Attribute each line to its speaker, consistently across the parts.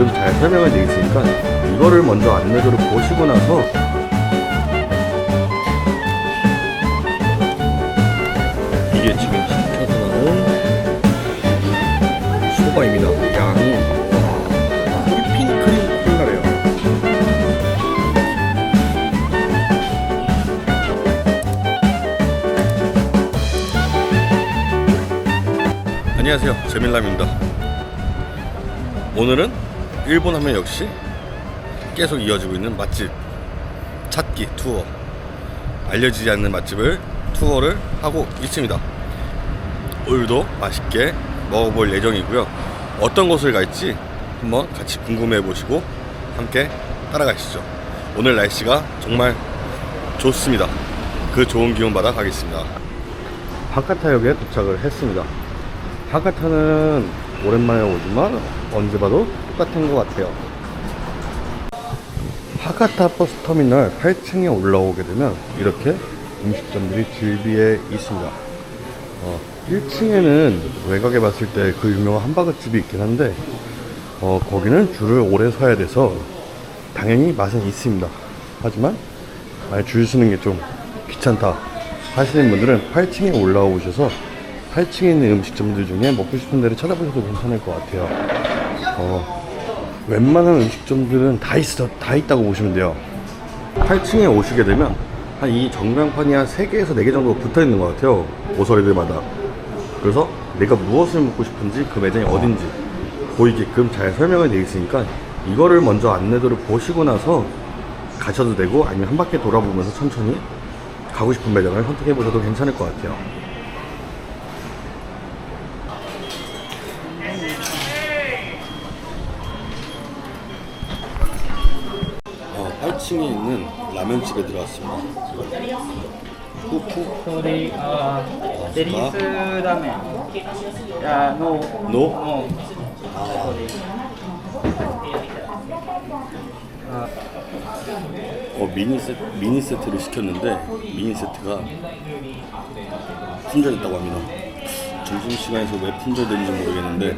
Speaker 1: 보이게끔 잘 설명을 되어 있으니까 이거를 먼저 안내도를 보시고 나서 이게 지금 시켜서 나온 소바입니다. 양이 와, 휘핑크림 콜라래요. 안녕하세요. 재밀람입니다. 오늘은 일본 하면 역시 계속 이어지고 있는 맛집 찾기 투어 알려지지 않는 맛집을 투어를 하고 있습니다. 오늘도 맛있게 먹어볼 예정이고요. 어떤 곳을 갈지 한번 같이 궁금해 보시고 함께 따라가시죠. 오늘 날씨가 정말 좋습니다. 그 좋은 기운 받아 가겠습니다. 바카타역에 도착을 했습니다. 바카타는 오랜만에 오지만 언제 봐도 똑같은 것 같아요. 하카타 버스 터미널 8층에 올라오게 되면 이렇게 음식점들이 줄비에 있습니다. 어, 1층에는 외곽에 봤을 때 그 유명한 함바그집이 있긴 한데 어, 거기는 줄을 오래 서야 돼서 당연히 맛은 있습니다. 하지만 만약 줄 서는 게 좀 귀찮다 하시는 분들은 8층에 올라오셔서 8층에 있는 음식점들 중에 먹고 싶은 데를 찾아보셔도 괜찮을 것 같아요. 어, 웬만한 음식점들은 다 있어, 다 있다고 보시면 돼요. 8층에 오시게 되면 한 이 전광판이 한 3개에서 4개 정도 붙어 있는 것 같아요. 모서리들마다. 그래서 내가 무엇을 먹고 싶은지 그 매장이 어딘지 보이게끔 잘 설명이 되어 있으니까 이거를 먼저 안내도를 보시고 나서 가셔도 되고 아니면 한 바퀴 돌아보면서 천천히 가고 싶은 매장을 선택해 보셔도 괜찮을 것 같아요. 어, 8층에 있는 라면집에 들어왔습니다. 후쿠
Speaker 2: それあーデリースラーメンあの
Speaker 1: 노?
Speaker 2: のそうですあ
Speaker 1: 어, 미니 세트, 미니 세트를 시켰는데 미니 세트가 품절됐다고 합니다. 점심시간에서 왜 품절된지 모르겠는데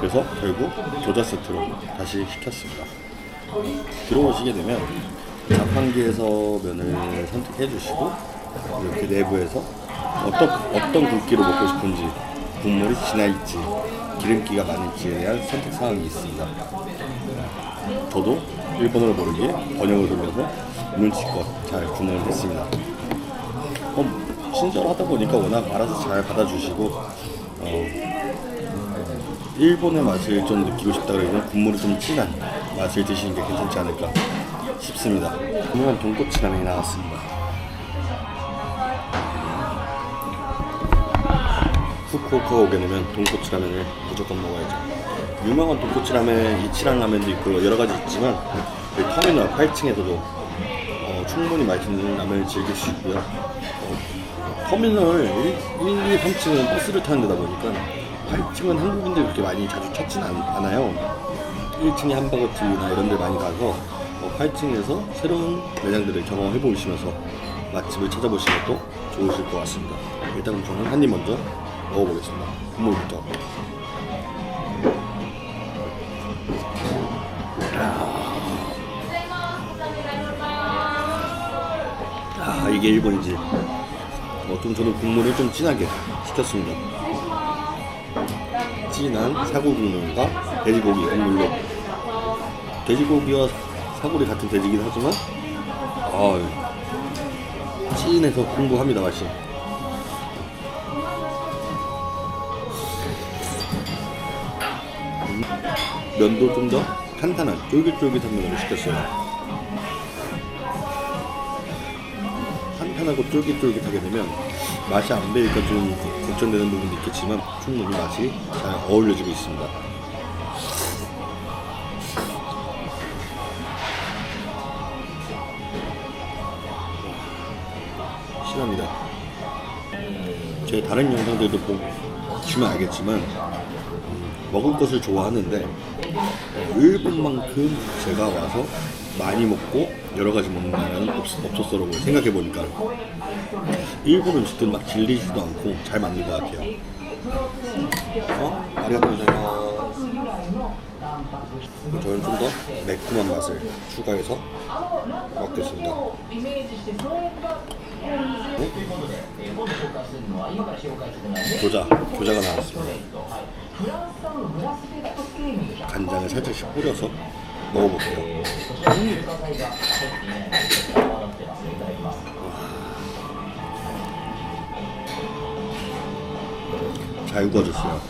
Speaker 1: 그래서 결국 교자 세트로 다시 시켰습니다. 들어오시게 되면 자판기에서 면을 선택해 주시고 이렇게 내부에서 어떤, 어떤 굵기로 먹고 싶은지 국물이 진할지 기름기가 많을지에 대한 선택 사항이 있습니다. 저도 일본어를 모르게 번역을 돌려서 눈치껏 잘 주문을 했습니다. 어, 친절하다 보니까 워낙 알아서 잘 받아주시고 어, 일본의 맛을 좀 느끼고 싶다 그러면 국물이 좀 진한 맛을 드시는 게 괜찮지 않을까 싶습니다. 유명한 돈코츠 라면이 나왔습니다. 후쿠오카 오게 되면 돈코츠 라면을 무조건 먹어야죠. 유명한 돈코츠 라면, 이치란 라면도 있고 여러 가지 있지만 여기 터미널 8층에서도 어, 충분히 맛있는 라면을 즐길 수 있고요. 어, 터미널 1, 1, 2, 3층은 버스를 타는 데다 보니까 8층은 한국인들이 그렇게 많이 자주 않, 않아요. 1층에 함버거집이나 이런 데 많이 가서 어, 8층에서 새로운 매장들을 경험해 보시면서 맛집을 찾아보시는 것도 좋으실 것 같습니다. 일단 저는 한 입 먼저 먹어보겠습니다. 국물부터. 아 이게 일본이지. 어, 좀 저는 국물을 좀 진하게 시켰습니다. 진한 사골 국물과 돼지고기 국물로 돼지고기와 사골이 같은 돼지긴 하지만 아 진해서 풍부합니다 맛이. 음, 면도 좀 더 탄탄한 쫄깃쫄깃한 면으로 시켰어요. 탄탄하고 쫄깃쫄깃하게 되면 맛이 안 배니까 좀 걱정되는 부분도 있겠지만 충분히 맛이 잘 어울려지고 있습니다. 실합니다. 제 다른 영상들도 보시면 알겠지만 음, 먹을 것을 좋아하는데 어, 일본만큼 제가 와서 많이 먹고 여러 가지 먹는 나라는 없, 없었어라고 생각해 보니까 일본 음식들 막 질리지도 않고 잘 맞는 것 같아요. 어? 고자이마스. 저는 좀 더 매콤한 맛을 추가해서 먹겠습니다. 교자, 교자가 나왔습니다. 간장을 살짝씩 뿌려서 먹어볼게요. 잘 구워졌어요.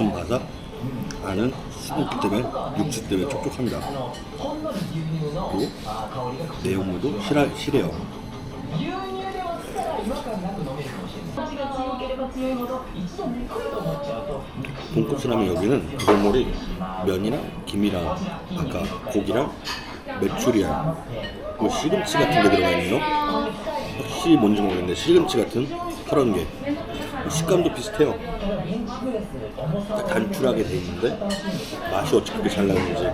Speaker 1: 겉은 바삭, 안은 수분 때문에 육수 때문에 촉촉합니다. 그리고 내용물도 실하, 실해요. 돈코츠라면 여기는 국물이 면이랑 김이랑 아까 고기랑 메추리알 그리고 시금치 같은 게 들어가 있네요. 혹시 뭔지 모르겠는데 시금치 같은 그런 게 식감도 비슷해요. 그러니까 단출하게 돼 있는데 맛이 어떻게 그렇게 잘 나오는지.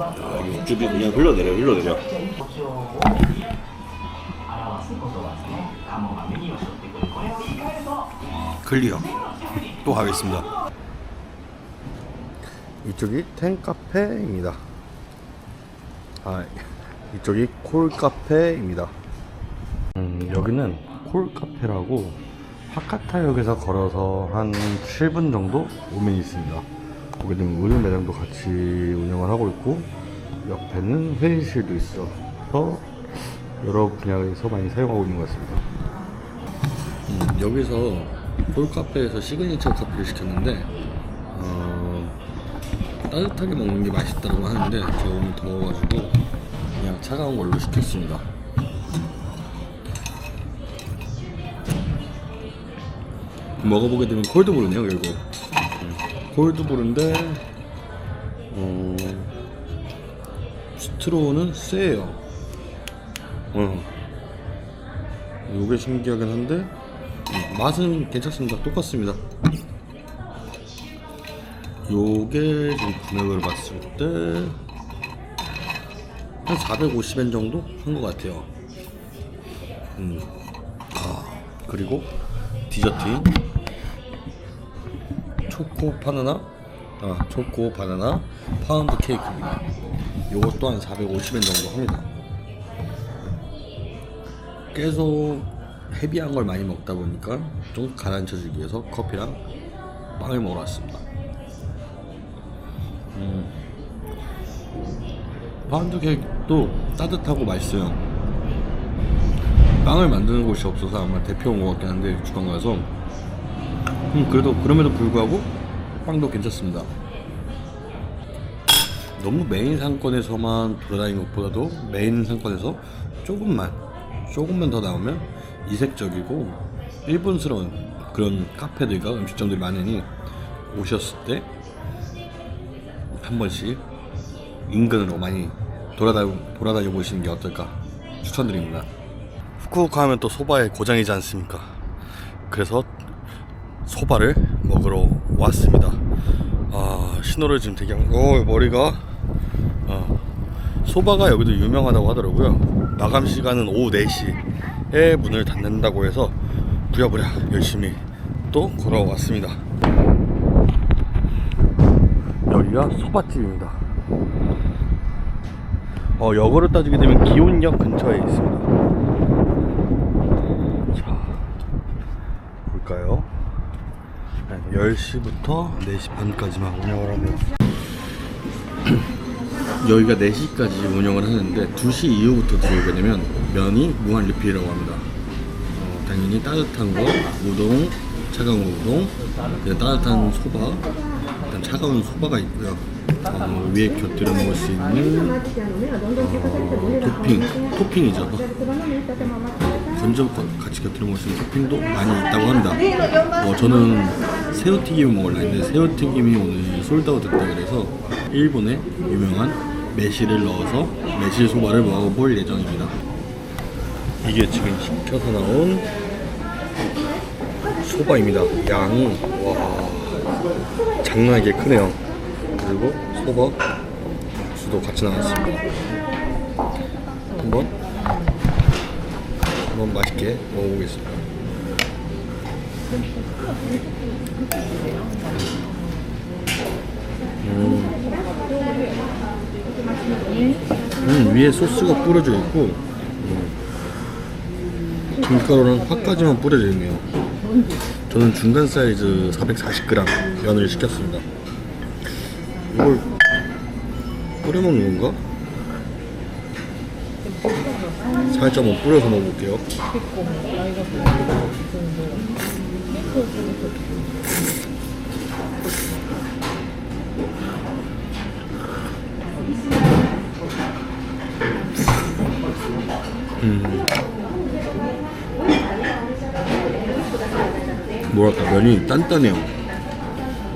Speaker 1: 아, 이 육즙이 그냥 흘러내려 흘러내려. 클리어. 또 가겠습니다. 이쪽이 텐카페입니다. 아 이쪽이 콜카페입니다. 음, 여기는 콜카페라고 하카타역에서 걸어서 한 7분 정도 오면 있습니다. 거기는 의류 매장도 같이 운영을 하고 있고 옆에는 회의실도 있어서 여러 분야에서 많이 사용하고 있는 것 같습니다. 음, 여기서 콜카페에서 시그니처 커피를 시켰는데 어, 따뜻하게 먹는 게 맛있다고 하는데 제가 오늘 더워가지고 그냥 차가운 걸로 시켰습니다. 먹어보게 되면 콜드브루네요 결국. 음, 콜드브루인데 어, 스트로우는 세요. 어. 요게 신기하긴 한데 음, 맛은 괜찮습니다. 똑같습니다. 요게 지금 금액을 봤을 때 한 450엔 정도 한 것 같아요. 음. 아, 그리고 디저트인 초코 바나나, 아, 초코 바나나 파운드 케이크입니다. 요것 또한 450엔 정도 합니다. 계속 헤비한 걸 많이 먹다 보니까 좀 가라앉혀주기 위해서 커피랑 빵을 먹으러 왔습니다. 음. 파운드 케이크 도 따뜻하고 맛있어요. 빵을 만드는 곳이 없어서 아마 대표 온 것 같긴 한데 주방 가서 음, 그래도 그럼에도 불구하고 빵도 괜찮습니다. 너무 메인 상권에서만 돌아다니는 것보다도 메인 상권에서 조금만 조금만 더 나오면 이색적이고 일본스러운 그런 카페들과 음식점들이 많으니 오셨을 때 한 번씩 인근으로 많이 돌아다니, 돌아다녀 보시는 게 어떨까 추천드립니다. 후쿠오카 하면 또 소바의 고장이지 않습니까? 그래서 소바를 먹으러 왔습니다. 아 신호를 지금 되게 어 머리가 어, 소바가 여기도 유명하다고 하더라고요. 마감 시간은 오후 4시에 문을 닫는다고 해서 부랴부랴 열심히 또 걸어왔습니다. 여기가 소바집입니다. 어, 역으로 따지게 되면 기온역 근처에 있습니다. 자, 볼까요? 네, 10시부터 4시 반까지만 운영을 하네요. 여기가 4시까지 운영을 하는데 2시 이후부터 들어오게 되면 면이 무한 리필이라고 합니다. 어, 당연히 따뜻한 거, 우동, 차가운 우동, 따뜻한 소바, 일단 차가운 소바가 있고요. 어, 위에 곁들여 먹을 수 있는 어, 토핑, 토핑이죠. 건져 같이 곁들여 먹을 수 있는 토핑도 많이 있다고 합니다. 어, 저는 새우튀김을 먹으려 했는데 새우튀김이 오늘 솔드아웃 됐다 그래서 일본의 유명한 매실을 넣어서 매실 소바를 먹어볼 예정입니다. 이게 지금 시켜서 나온 소바입니다. 양이 와 장난 아니게 크네요. 그리고 소바 수도 같이 나왔습니다. 한번 한번 맛있게 먹어보겠습니다. 음, 위에 소스가 뿌려져 있고 음, 김가루는 확까지만 뿌려져 있네요. 저는 중간 사이즈 440g 면을 시켰습니다. 이걸 뿌려 먹는 건가? 살짝만 뿌려서 먹어볼게요. 뭐랄까 면이 단단해요.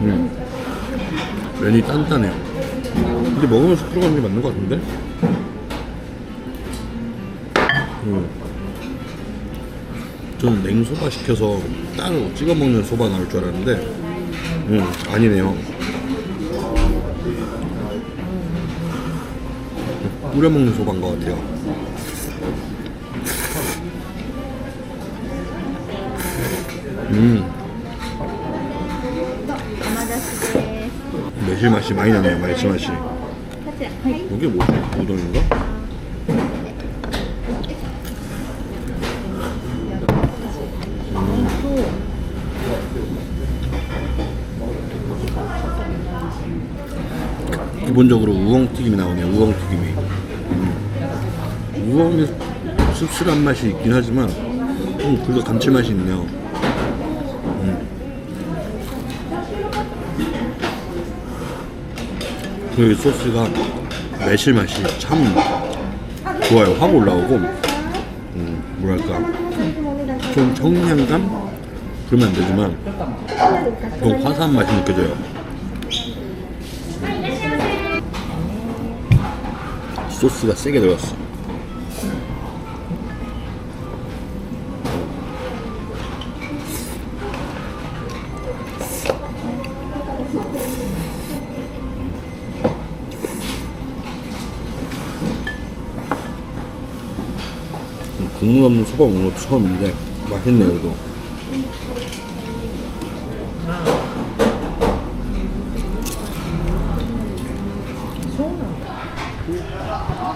Speaker 1: 음. 면이 단단해요. 근데 먹으면서 풀어가는 게 맞는 것 같은데? 음. 저는 냉소바 시켜서 따로 찍어 먹는 소바 나올 줄 알았는데, 음, 아니네요. 뿌려 먹는 소바인 것 같아요. 음. 매실 맛이 많이 나네요, 매실 맛이. 이게 뭐지? 우동인가? 음. 기본적으로 우엉튀김이 나오네요, 우엉튀김이. 음. 우엉이 씁쓸한 맛이 있긴 하지만, 음, 그래도 감칠맛이 있네요. 그 소스가 매실 맛이 참 좋아요. 확 올라오고, 음, 뭐랄까, 좀 청량감? 그러면 안 되지만, 좀 화사한 맛이 느껴져요. 소스가 세게 들어갔어. 국물 없는 소바 먹는 것도 처음인데 맛있네요 그래도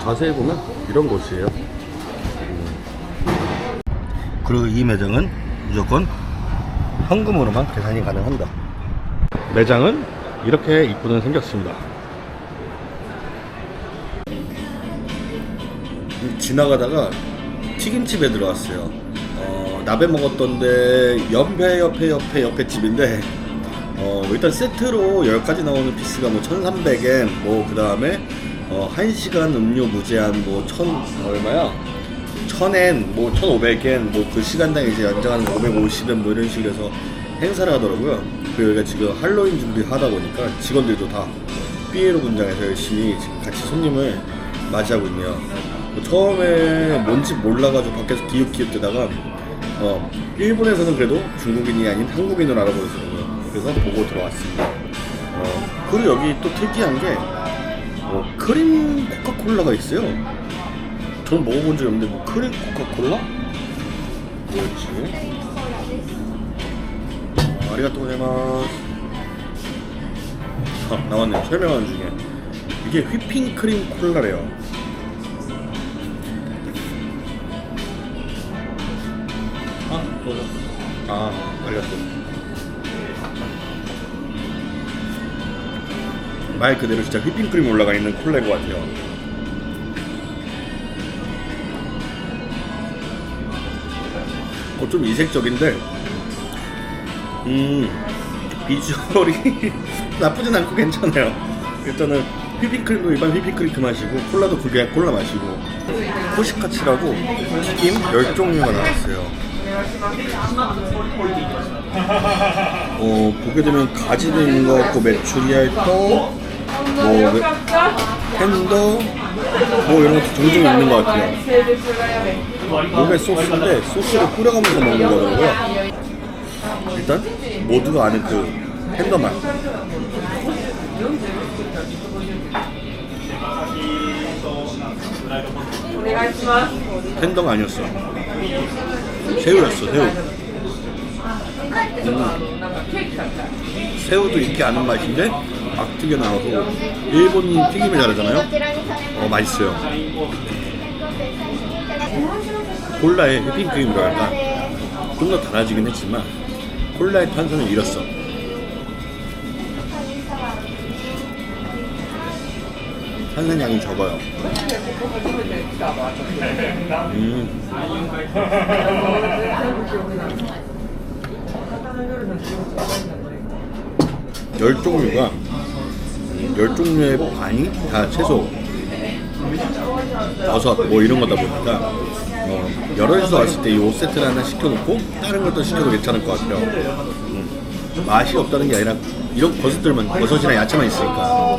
Speaker 1: 자세히 보면 이런 곳이에요. 그리고 이 매장은 무조건 현금으로만 계산이 가능합니다. 매장은 이렇게 이쁘게 생겼습니다. 지나가다가 튀김집에 들어왔어요. 어, 나베 먹었던데 옆에 옆에 옆에 옆에 집인데 어, 일단 세트로 10가지 나오는 피스가 뭐 1,300엔 뭐 그 다음에 어, 1시간 음료 무제한 뭐 1,000 얼마야? 1,000엔 뭐 1,500엔 뭐 그 시간당 이제 연장하는 550엔 뭐 이런 식으로 해서 행사를 하더라고요. 그리고 여기가 지금 할로윈 준비하다 보니까 직원들도 다 삐에로 분장해서 열심히 같이 손님을 맞이하고 있네요. 뭐 처음에 뭔지 몰라가지고 밖에서 기웃기웃대다가 어, 일본에서는 그래도 중국인이 아닌 한국인으로 알아보더라고요. 그래서 보고 들어왔습니다. 어, 그리고 여기 또 특이한 게 어, 크림 코카콜라가 있어요. 전 먹어본 적이 없는데 뭐 크림 코카콜라? 뭐였지? 아, 아리가또 고자이마스 아, 나왔네요. 설명하는 중에 이게 휘핑크림 콜라래요. 아, 알겠어. 말 그대로 진짜 휘핑크림 올라가 있는 것 같아요. 어, 좀 이색적인데, 음, 비주얼이 나쁘진 않고 괜찮아요. 일단은 휘핑크림도 일반 휘핑크림 그 맛이고, 콜라도 그게 콜라 맛이고, 코시카츠라고 튀김 10종류가 나왔어요. 어, 보게 되면 가지도 있는 것 같고, 메추리알 떡, 뭐, 메- 팬더, 뭐 이런 것도 종종 있는 것 같아요. 몸에 소스인데, 소스를 뿌려가면서 먹는 거더라고요. 일단 모두가 아는 그 텐더 맛. 텐더가 아니었어. 새우였어, 새우. 음. 새우도 익게 아는 맛인데 막 튀겨 나와서 일본인 튀김을 잘하잖아요. 어 맛있어요. 콜라의 휘핑크림이라 할까 좀 더 달아지긴 했지만 콜라의 탄산을 잃었어. 탄산량이 적어요. 음. 열 종류가 열 종류의 반이 다 채소, 버섯 뭐 이런 거다 보니까 어, 여럿이서 왔을 때 이 5세트를 하나 시켜놓고 다른 것도 시켜도 괜찮을 것 같아요. 음. 맛이 없다는 게 아니라 이런 버섯들만 버섯이랑 야채만 있으니까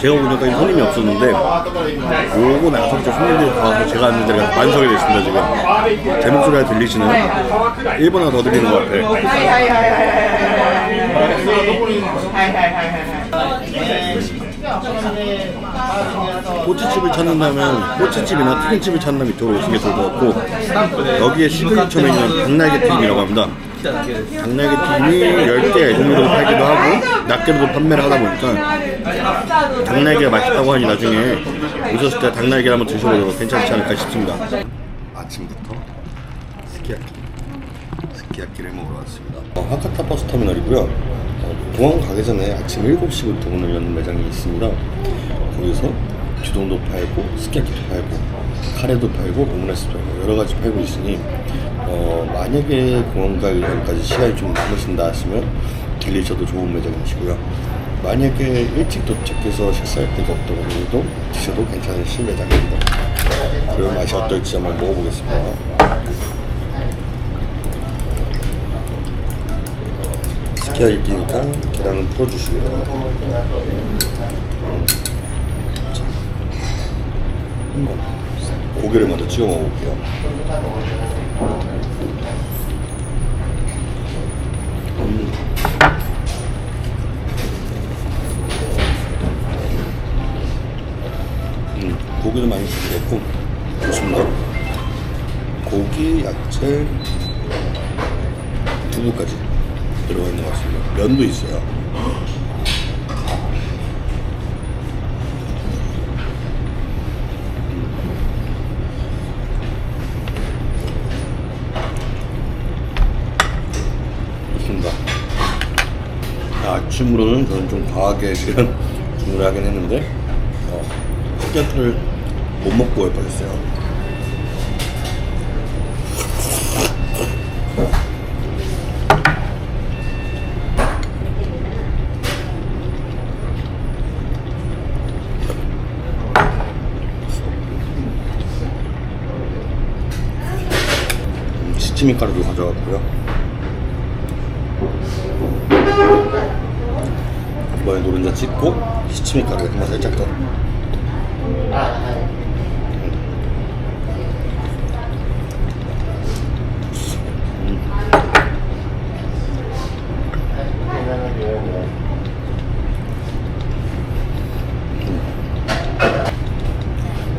Speaker 1: 제가 보니까 손님이 없었는데 오고 나서 이제 손님들이 와서 제가 앉는 자리가 만석이 됐습니다 지금. 제 목소리가 들리시나요? 1번 하나 더 들리는 것
Speaker 3: 같아요.
Speaker 1: 꼬치집을 찾는다면 꼬치집이나 튀김집을 찾는 밑으로 오시게 될 것 같고 여기에 시그니처 메뉴는 닭날개 튀김이라고 합니다. 닭날개 튀김이 10개 종류로 팔기도 하고 낱개로도 판매를 하다 보니까 닭날개가 맛있다고 하니 나중에 오셨을 때 닭날개를 한번 드셔보도록 괜찮지 않을까 싶습니다. 아침부터 스키야키 스키야키를 먹으러 왔습니다. 어, 하카타 버스 터미널이고요. 어, 공항 가기 전에 아침 7시부터 문을 여는 매장이 있습니다. 거기서 주동도 팔고 스키야키도 팔고 카레도 팔고 오므라이스도 팔고 여러 가지 팔고 있으니 어, 만약에 공항 가기 전까지 시간이 좀 남으신다 하시면 들리셔도 좋은 매장이시고요 만약에 일찍 도착해서 식사할 데가 없더라도 드셔도 괜찮으신 매장입니다. 그럼 맛이 어떨지 한번 먹어보겠습니다. 스키야키니까 계란을 풀어주시고요. 고기를 먼저 찍어 먹어볼게요. 야채, 두부까지 들어가 있는 것 같습니다. 면도 있어요. 좋습니다. 아침으로는 저는 좀 과하게 지금 주문을 하긴 했는데 어, 스키야키를 못 먹고 갈 뻔했어요. 음, 시치미 가루도 가져왔고요. 이번에 노른자 찍고 시치미 가루에 한번 살짝 더.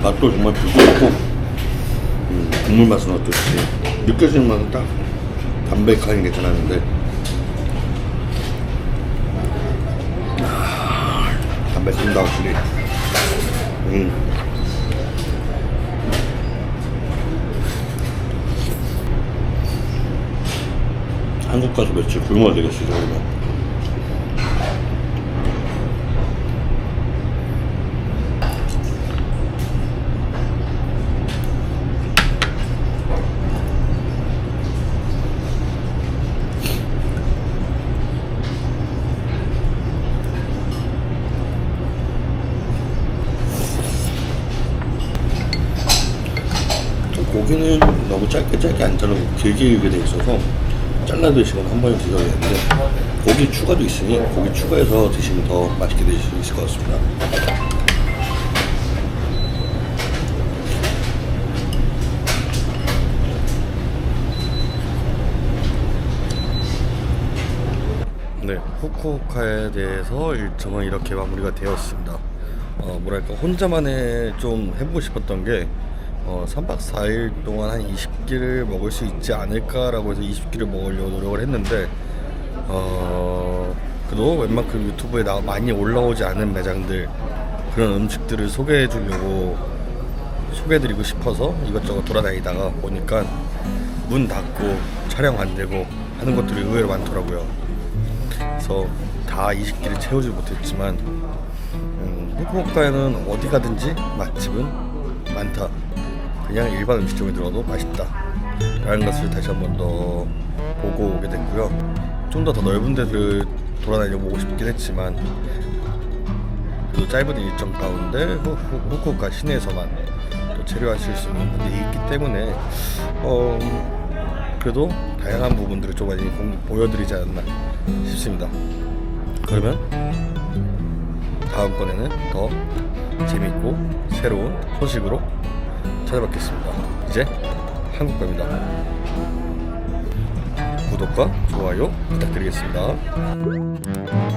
Speaker 1: 맛도 정말 부드럽고 음, 국물 맛은 어떨지 느껴지는 맛은 딱 담백하니 괜찮았는데. 담배 쓴다 확실히. 음. 한국 가서 며칠 굶어야 되겠어요 저 고기는 너무 짧게 짧게 안 자르고 길게 길게 돼 있어서 잘라 드시거나 한 번에 드셔야 되는데 고기 추가도 있으니 고기 추가해서 드시면 더 맛있게 드실 수 있을 것 같습니다. 네, 후쿠오카에 대해서 일정은 이렇게 마무리가 되었습니다. 어, 뭐랄까, 혼자만의 좀 해보고 싶었던 게, 어, 3박 4일 동안 한 20끼를 먹을 수 있지 않을까라고 해서 20끼를 먹으려고 노력을 했는데, 어, 그래도 웬만큼 유튜브에 나, 많이 올라오지 않은 매장들, 그런 음식들을 소개해 주려고 소개해드리고 싶어서 이것저것 돌아다니다가 보니까 문 닫고 촬영 안 되고 하는 것들이 의외로 많더라고요. 그래서 다 20끼를 채우지 못했지만 음, 후쿠오카에는 어디 가든지 맛집은 많다. 그냥 일반 음식점에 들어도 맛있다. 라는 것을 다시 한 번 더 보고 오게 됐고요. 좀 더 더 넓은 데를 돌아다녀 보고 싶긴 했지만 그 짧은 일정 가운데 후쿠오카 시내에서만 또 체류하실 수 있는 분들이 있기 때문에 어, 그래도 다양한 부분들을 좀 많이 공- 보여드리지 않았나 싶습니다. 그러면 다음번에는 더 재밌고 새로운 소식으로 찾아뵙겠습니다. 이제 한국 갑니다. 구독과 좋아요 부탁드리겠습니다.